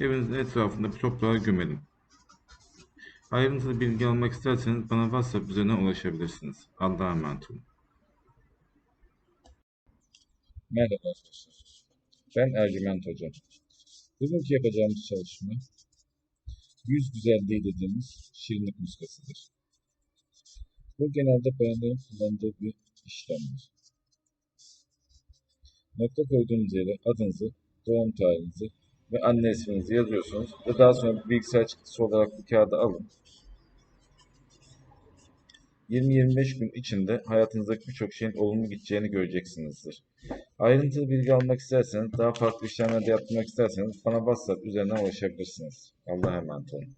Evinizin etrafında toprağa gömelim. Ayrıntılı bilgi almak isterseniz bana WhatsApp üzerinden ulaşabilirsiniz. Allah'a emanet olun. Merhaba arkadaşlar. Ben Ercüment Hocam. Bugünkü yapacağımız çalışma yüz güzelliği dediğimiz şirinlik muskasıdır. Bu genelde bayanların kullandığı bir işlemdir. Nokta koyduğunuz yere adınızı, doğum tarihinizi ve anne isminizi yazıyorsunuz ve daha sonra bilgisayar çıktısı olarak bu kağıdı alın. 20-25 gün içinde hayatınızdaki birçok şeyin olumlu gideceğini göreceksinizdir. Ayrıntılı bilgi almak isterseniz, daha farklı işlemler de yaptırmak isterseniz bana WhatsApp üzerinden ulaşabilirsiniz. Allah'a emanet olun.